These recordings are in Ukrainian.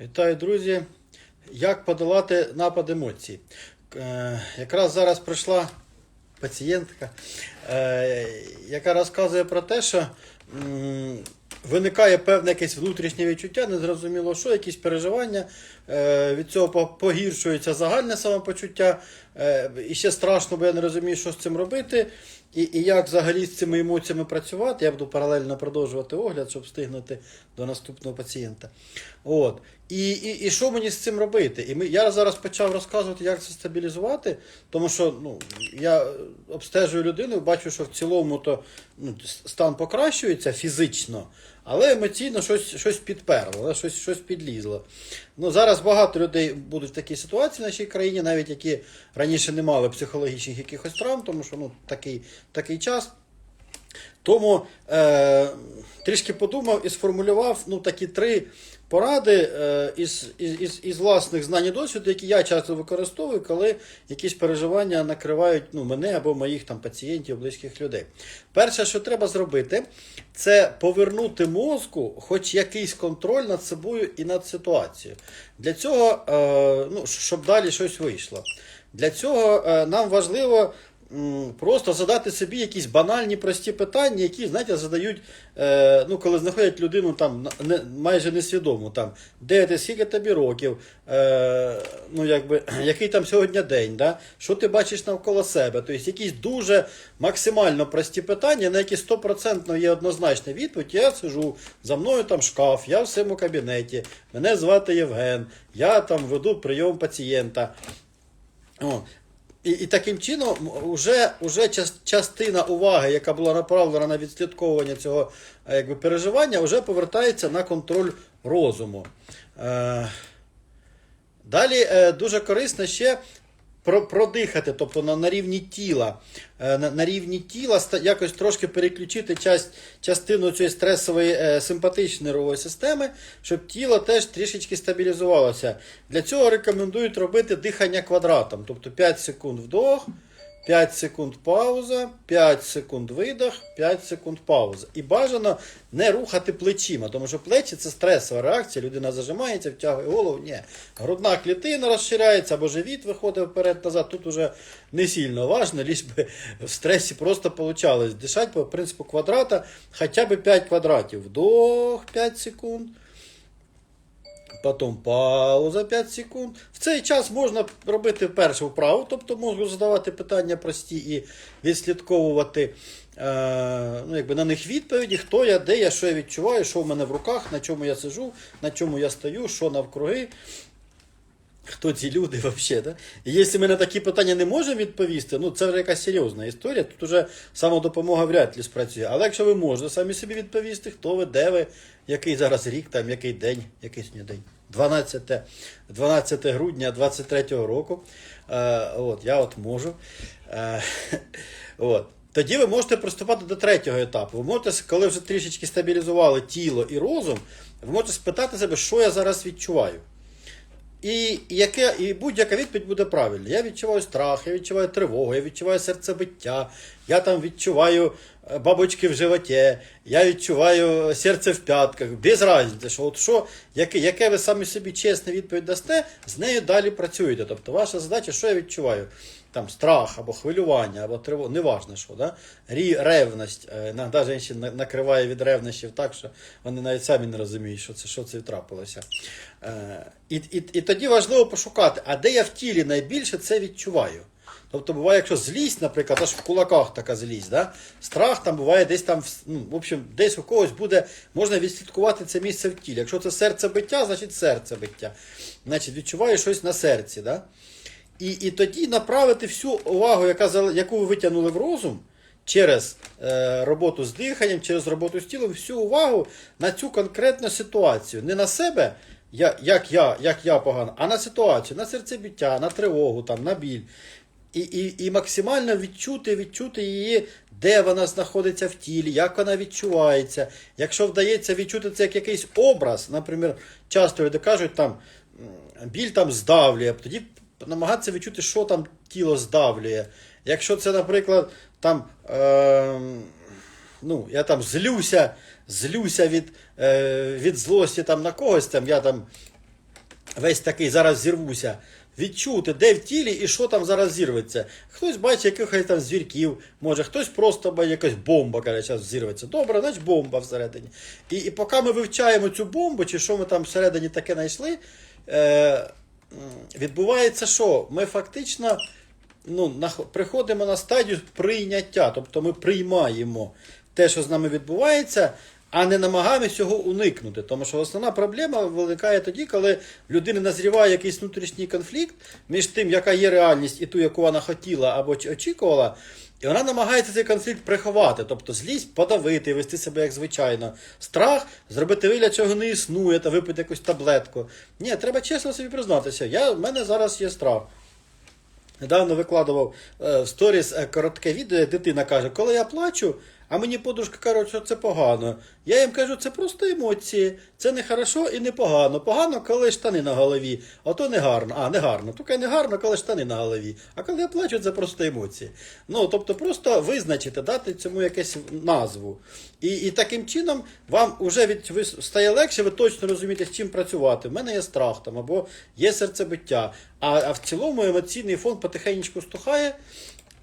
Вітаю, друзі. Як подолати напад емоцій? Е, якраз зараз прийшла пацієнтка, е, яка розказує про те, що виникає певне якесь внутрішнє відчуття, незрозуміло що, якісь переживання. Е, від цього погіршується загальне самопочуття. І ще страшно, бо я не розумію, що з цим робити. І, і як взагалі з цими емоціями працювати, я буду паралельно продовжувати огляд, щоб встигнути до наступного пацієнта. От. І, і, і що мені з цим робити? І ми, я зараз почав розказувати, як це стабілізувати, тому що ну, я обстежую людину, бачу, що в цілому то ну, стан покращується фізично, але емоційно щось, щось підперло, щось, щось підлізло. Ну, зараз багато людей будуть в такій ситуації в нашій країні, навіть які раніше не мали психологічних якихось травм, тому що ну, такий, такий час. Тому е, трішки подумав і сформулював ну, такі три поради е, із, із, із, власних знань і досвіду, які я часто використовую, коли якісь переживання накривають ну, мене або моїх там, пацієнтів, близьких людей. Перше, що треба зробити, це повернути мозку хоч якийсь контроль над собою і над ситуацією. Для цього, е, ну, щоб далі щось вийшло. Для цього е, нам важливо просто задати собі якісь банальні прості питання, які, знаєте, задають, е, ну, коли знаходять людину там не, майже несвідому, там, де ти, скільки тобі років, е, ну, якби, який там сьогодні день, да? що ти бачиш навколо себе. Тобто якісь дуже максимально прості питання, на які 100% є однозначна відповідь. Я сижу, за мною там шкаф, я в своєму кабінеті, мене звати Євген, я там веду прийом пацієнта. І, і таким чином вже, вже частина уваги, яка була направлена на відслідковування цього е, якби, переживання, вже повертається на контроль розуму. Е, далі е, дуже корисно ще продихати, тобто на, на рівні тіла. Е, на, на рівні тіла якось трошки переключити часть, частину цієї стресової е, симпатичної нервової системи, щоб тіло теж трішечки стабілізувалося. Для цього рекомендують робити дихання квадратом, тобто 5 секунд вдох. 5 секунд пауза, 5 секунд видох, 5 секунд пауза. І бажано не рухати плечима, тому що плечі це стресова реакція, людина зажимається, втягує голову. Ні. Грудна клітина розширяється або живіт виходить вперед-назад. Тут уже не сильно важно, лиш би в стресі просто получалось дишати по принципу квадрата, хоча б 5 квадратів. Вдох 5 секунд. Потім пауза 5 секунд. В цей час можна робити першу вправу, тобто можу задавати питання прості і відслідковувати е, ну, якби на них відповіді, хто я, де я, що я відчуваю, що в мене в руках, на чому я сижу, на чому я стою, що навкруги. Хто ці люди взагалі? Да? І якщо ми на такі питання не можемо відповісти, ну це вже якась серйозна історія. Тут вже самодопомога вряд ли спрацює. Але якщо ви можете самі собі відповісти, хто ви, де ви, який зараз рік, там, який день, який сьогодні день. 12, 12 грудня 23-го року. Е, от, я от можу. Е, от. Тоді ви можете приступати до третього етапу. Ви можете, коли вже трішечки стабілізували тіло і розум, ви можете спитати себе, що я зараз відчуваю. І, яке, і будь-яка відповідь буде правильна. Я відчуваю страх, я відчуваю тривогу, я відчуваю серцебиття, я там відчуваю бабочки в животі, я відчуваю серце в п'ятках. Без різниці, що от що, яке, яке ви самі собі чесну відповідь дасте, з нею далі працюєте. Тобто ваша задача, що я відчуваю? Там страх або хвилювання, або тривога, неважно що, да? Рі, ревність. Е, Іноді жінка на- накриває від ревнощів так, що вони навіть самі не розуміють, що це, що це трапилося. Е, І, і, і тоді важливо пошукати, а де я в тілі найбільше це відчуваю. Тобто буває, якщо злість, наприклад, аж в кулаках така злість, да? страх там буває десь там, ну, в общем, десь у когось буде, можна відслідкувати це місце в тілі. Якщо це серцебиття, значить серцебиття. Значить, відчуваю щось на серці. Да? І, і тоді направити всю увагу, яка, яку ви витягнули в розум, через е, роботу з диханням, через роботу з тілом, всю увагу на цю конкретну ситуацію. Не на себе, я, як, я, як я погано, а на ситуацію, на серцебиття, на тривогу, там, на біль. І, і, і максимально відчути, відчути її, де вона знаходиться в тілі, як вона відчувається. Якщо вдається відчути це як якийсь образ, наприклад, часто люди кажуть, там біль там здавлює, тоді намагатися відчути, що там тіло здавлює. Якщо це, наприклад, там. Е, ну, я там злюся, злюся від, е, від злості там на когось, там, я там весь такий зараз зірвуся. Відчути, де в тілі і що там зараз зірветься. Хтось бачить якихось там звірків, може, хтось просто якась бомба, каже, зараз зірветься. Добре, значить бомба всередині. І, і поки ми вивчаємо цю бомбу, чи що ми там всередині таке знайшли, е, відбувається що? Ми фактично ну, нах- приходимо на стадію прийняття, тобто ми приймаємо те, що з нами відбувається, а не намагаємося цього уникнути. Тому що основна проблема виникає тоді, коли в людини назріває якийсь внутрішній конфлікт між тим, яка є реальність, і ту, яку вона хотіла або очікувала. І вона намагається цей конфлікт приховати, тобто злість подавити, вести себе як звичайно. Страх зробити вигляд, що його не існує, та випити якусь таблетку. Ні, треба чесно собі признатися. Я, в мене зараз є страх. Недавно викладував е, в сторіс е, коротке відео, дитина каже, коли я плачу, а мені подружка каже, що це погано. Я їм кажу, це просто емоції, це не хорошо і не погано. Погано, коли штани на голові, а то не гарно. А, не гарно. Тільки не гарно, коли штани на голові. А коли я плачу, це просто емоції. Ну, тобто, просто визначити, дати цьому якусь назву. І, і таким чином вам вже від ви стає легше, ви точно розумієте, з чим працювати. В мене є страх там, або є серцебиття. А, а в цілому емоційний фон потихеньку стухає.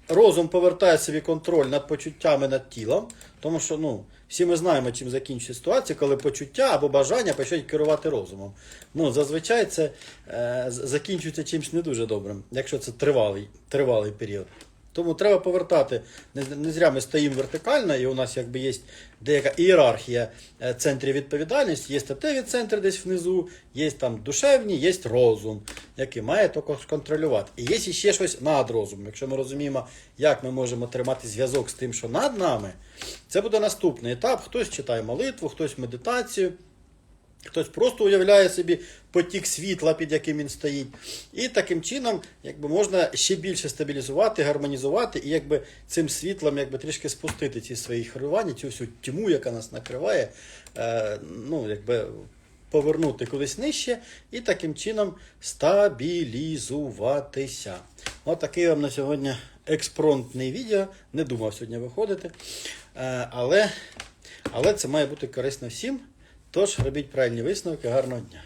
Розум повертає собі контроль над почуттями над тілом, тому що ну, всі ми знаємо, чим закінчується ситуація, коли почуття або бажання почнуть керувати розумом. Ну, зазвичай це е, закінчується чимось не дуже добрим, якщо це тривалий, тривалий період. Тому треба повертати. Не, зря ми стоїмо вертикально, і у нас якби є деяка ієрархія е, центрів відповідальності, є статеві центри десь внизу, є там душевні, є розум, який має також контролювати. І є ще щось над розумом. Якщо ми розуміємо, як ми можемо тримати зв'язок з тим, що над нами, це буде наступний етап. Хтось читає молитву, хтось медитацію. Хтось просто уявляє собі потік світла, під яким він стоїть. І таким чином якби, можна ще більше стабілізувати, гармонізувати і якби, цим світлом якби, трішки спустити ці свої хвилювання, цю всю тьму, яка нас накриває, е, ну, якби, повернути кудись нижче і таким чином стабілізуватися. От такий вам на сьогодні експронтний відео. Не думав сьогодні виходити. Е, але, але це має бути корисно всім. Тож робіть правильні висновки, гарного дня.